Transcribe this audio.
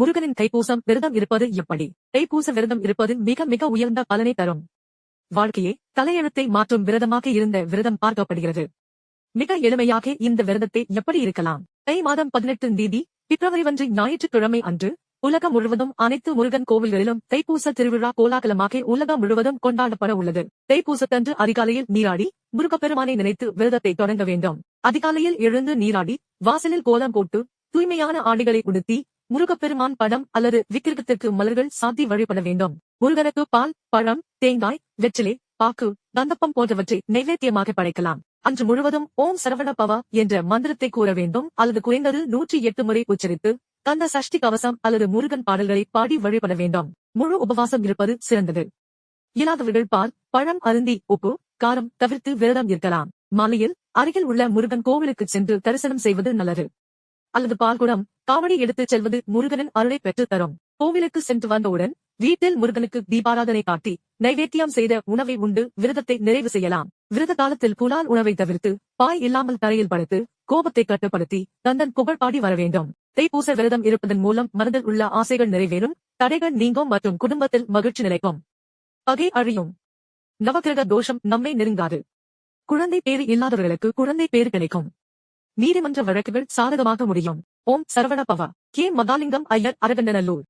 முருகனின் தைப்பூசம் விரதம் இருப்பது எப்படி? தைப்பூச விரதம் இருப்பது மிக மிக உயர்ந்த பலனை தரும். வாழ்க்கையே தலையெழுத்தை மாற்றும் விரதமாக இருந்த விரதம் பார்க்கப்படுகிறது. மிக எளிமையாக இந்த விரதத்தை எப்படி இருக்கலாம்? தை மாதம் பதினெட்டு தேதி பிப்ரவரி ஒன்று ஞாயிற்றுக்கிழமை அன்று உலகம் முழுவதும் அனைத்து முருகன் கோவில்களிலும் தைப்பூச திருவிழா கோலாகலமாக உலகம் முழுவதும் கொண்டாடப்பட உள்ளது. தைப்பூசத்தன்று அதிகாலையில் நீராடி முருகப்பெருமானை நினைத்து விரதத்தை தொடங்க வேண்டும். அதிகாலையில் எழுந்து நீராடி வாசலில் கோலம் போட்டு தூய்மையான ஆடைகளை உடுத்தி முருகப்பெருமான் படம் அல்லது விக்கிரகத்திற்கு மலர்கள் சாத்தி வழிபட வேண்டும். முருகனுக்கு பால் பழம் தேங்காய் வெற்றிலை பாக்கு கந்தப்பம் போன்றவற்றை நைவேத்தியமாக படைக்கலாம். அன்று முழுவதும் ஓம் சரவண பவா என்ற மந்திரத்தை கூற வேண்டும். அல்லது குறைந்தது நூற்றி எட்டு முறை உச்சரித்து கந்த சஷ்டி கவசம் அல்லது முருகன் பாடல்களை பாடி வழிபட வேண்டும். முழு உபவாசம் இருப்பது சிறந்தது. இயலாதவர்கள் பால் பழம் அருந்தி உப்பு காரம் தவிர்த்து விரதம் இருக்கலாம். மாலையில் அருகில் உள்ள முருகன் கோவிலுக்கு சென்று தரிசனம் செய்வது நல்லது. அல்லது பால்குடம் காவடி எடுத்துச் செல்வது முருகனின் அருளை பெற்றுத் தரும். கோவிலுக்கு சென்று வந்தவுடன் வீட்டில் முருகனுக்கு தீபாராதனை காட்டி நைவேத்தியம் செய்த உணவை உண்டு விரதத்தை நிறைவு செய்யலாம். விரத காலத்தில் புலால் உணவை தவிர்த்து பாய் இல்லாமல் தரையில் படுத்து கோபத்தை கட்டுப்படுத்தி தந்தன் புகழ் பாடி வர வேண்டும். தைப்பூச விரதம் இருப்பதன் மூலம் மனதில் உள்ள ஆசைகள் நிறைவேறும் தடைகள் நீங்கும் மற்றும் குடும்பத்தில் மகிழ்ச்சி நிலைக்கும். பகை அழியும். நவக்கிரக தோஷம் நம்மை நெருங்காது. குழந்தை பேறு இல்லாதவர்களுக்கு குழந்தை பேறு கிடைக்கும். நீதிமன்ற வழக்குகள் சாதகமாக முடியும். ஓம் சரவண பவா. கே. மகாலிங்கம் ஐயர் அரகண்டநல்லூர்